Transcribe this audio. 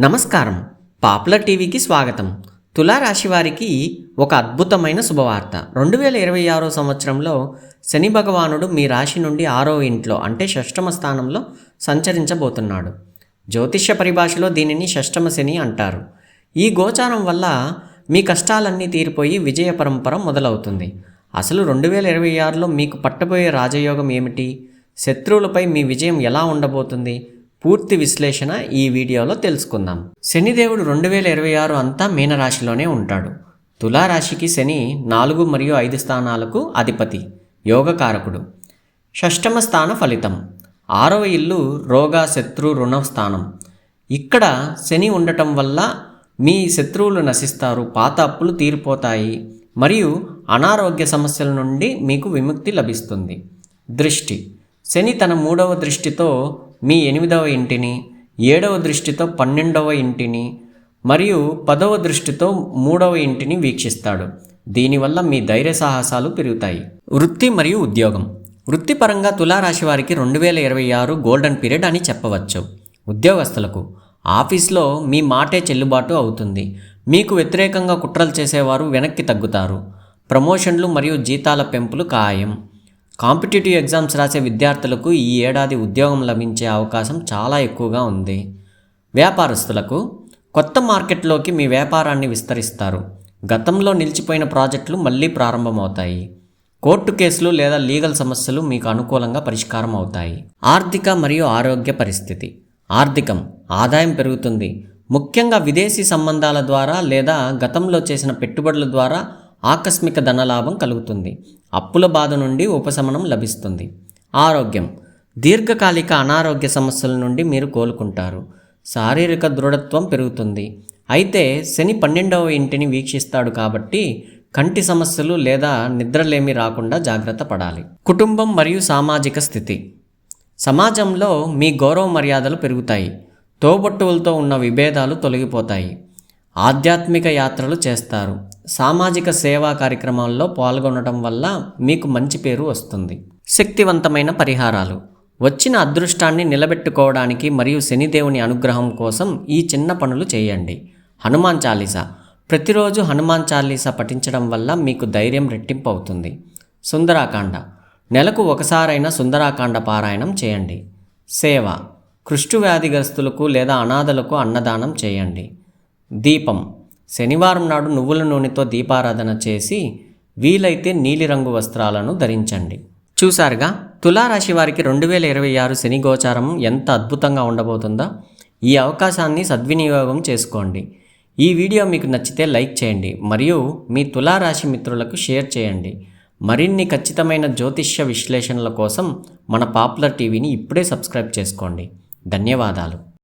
నమస్కారం. పాపులర్ టీవీకి స్వాగతం. తులారాశి వారికి ఒక అద్భుతమైన శుభవార్త. రెండు వేల ఇరవై ఆరో సంవత్సరంలో శని భగవానుడు మీ రాశి నుండి ఆరో ఇంట్లో అంటే షష్టమ స్థానంలో సంచరించబోతున్నాడు. జ్యోతిష్య పరిభాషలో దీనిని షష్టమ శని అంటారు. ఈ గోచారం వల్ల మీ కష్టాలన్నీ తీరిపోయి విజయ పరంపర మొదలవుతుంది. అసలు రెండు వేల ఇరవై ఆరులో మీకు పట్టబోయే రాజయోగం ఏమిటి? శత్రువులపై మీ విజయం ఎలా ఉండబోతుంది? పూర్తి విశ్లేషణ ఈ వీడియోలో తెలుసుకుందాం. శనిదేవుడు రెండు వేల ఇరవై ఆరు అంతా మీనరాశిలోనే ఉంటాడు. తులారాశికి శని నాలుగు మరియు ఐదు స్థానాలకు అధిపతి యోగకారకుడు. షష్టమ స్థాన ఫలితం. ఆరవ ఇల్లు రోగ శత్రు రుణ స్థానం. ఇక్కడ శని ఉండటం వల్ల మీ శత్రువులు నశిస్తారు పాత అప్పులు తీరిపోతాయి మరియు అనారోగ్య సమస్యల నుండి మీకు విముక్తి లభిస్తుంది. దృష్టి. శని తన మూడవ దృష్టితో మీ ఎనిమిదవ ఇంటిని ఏడవ దృష్టితో పన్నెండవ ఇంటిని మరియు పదవ దృష్టితో మూడవ ఇంటిని వీక్షిస్తాడు. దీనివల్ల మీ ధైర్య సాహసాలు పెరుగుతాయి. వృత్తి మరియు ఉద్యోగం. వృత్తిపరంగా తులారాశి వారికి రెండు వేల ఇరవై ఆరు గోల్డెన్ పీరియడ్ అని చెప్పవచ్చు. ఉద్యోగస్తులకు. ఆఫీస్లో మీ మాటే చెల్లుబాటు అవుతుంది. మీకు వ్యతిరేకంగా కుట్రలు చేసేవారు వెనక్కి తగ్గుతారు. ప్రమోషన్లు మరియు జీతాల పెంపులు ఖాయం. కాంపిటేటివ్ ఎగ్జామ్స్ రాసే విద్యార్థులకు ఈ ఏడాది ఉద్యోగం లభించే అవకాశం చాలా ఎక్కువగా ఉంది. వ్యాపారస్తులకు కొత్త మార్కెట్లోకి మీ వ్యాపారాన్ని విస్తరిస్తారు. గతంలో నిలిచిపోయిన ప్రాజెక్టులు మళ్ళీ ప్రారంభమవుతాయి. కోర్టు కేసులు లేదా లీగల్ సమస్యలు మీకు అనుకూలంగా పరిష్కారం అవుతాయి. ఆర్థిక మరియు ఆరోగ్య పరిస్థితి. ఆర్థికం ఆదాయం పెరుగుతుంది. ముఖ్యంగా విదేశీ సంబంధాల ద్వారా లేదా గతంలో చేసిన పెట్టుబడుల ద్వారా ఆకస్మిక ధనలాభం కలుగుతుంది. అప్పుల బాధ నుండి ఉపశమనం లభిస్తుంది. ఆరోగ్యం. దీర్ఘకాలిక అనారోగ్య సమస్యల నుండి మీరు కోలుకుంటారు. శారీరక దృఢత్వం పెరుగుతుంది. అయితే శని పన్నెండవ ఇంటిని వీక్షిస్తాడు కాబట్టి కంటి సమస్యలు లేదా నిద్రలేమి రాకుండా జాగ్రత్త పడాలి. కుటుంబం మరియు సామాజిక స్థితి. సమాజంలో మీ గౌరవ మర్యాదలు పెరుగుతాయి. తోబట్టువులతో ఉన్న విభేదాలు తొలగిపోతాయి. ఆధ్యాత్మిక యాత్రలు చేస్తారు. సామాజిక సేవా కార్యక్రమాల్లో పాల్గొనడం వల్ల మీకు మంచి పేరు వస్తుంది. శక్తివంతమైన పరిహారాలు. వచ్చిన అదృష్టాన్ని నిలబెట్టుకోవడానికి మరియు శనిదేవుని అనుగ్రహం కోసం ఈ చిన్న పనులు చేయండి. హనుమాన్ చాలీసా. ప్రతిరోజు హనుమాన్ చాలీసా పఠించడం వల్ల మీకు ధైర్యం రెట్టింపు అవుతుంది. సుందరాకాండ. నెలకు ఒకసారైనా సుందరాకాండ పారాయణం చేయండి. సేవ. కుష్టు వ్యాధిగ్రస్తులకు లేదా అనాథలకు అన్నదానం చేయండి. దీపం. శనివారం నాడు నువ్వుల నూనెతో దీపారాధన చేసి వీలైతే నీలిరంగు వస్త్రాలను ధరించండి. చూసారుగా తులారాశి వారికి రెండు వేల ఇరవై ఆరు శని గోచారం ఎంత అద్భుతంగా ఉండబోతుందో ఈ అవకాశాన్ని సద్వినియోగం చేసుకోండి. ఈ వీడియో మీకు నచ్చితే లైక్ చేయండి మరియు మీ తులారాశి మిత్రులకు షేర్ చేయండి. మరిన్ని ఖచ్చితమైన జ్యోతిష్య విశ్లేషణల కోసం మన పాపులర్ టీవీని ఇప్పుడే సబ్స్క్రైబ్ చేసుకోండి. ధన్యవాదాలు.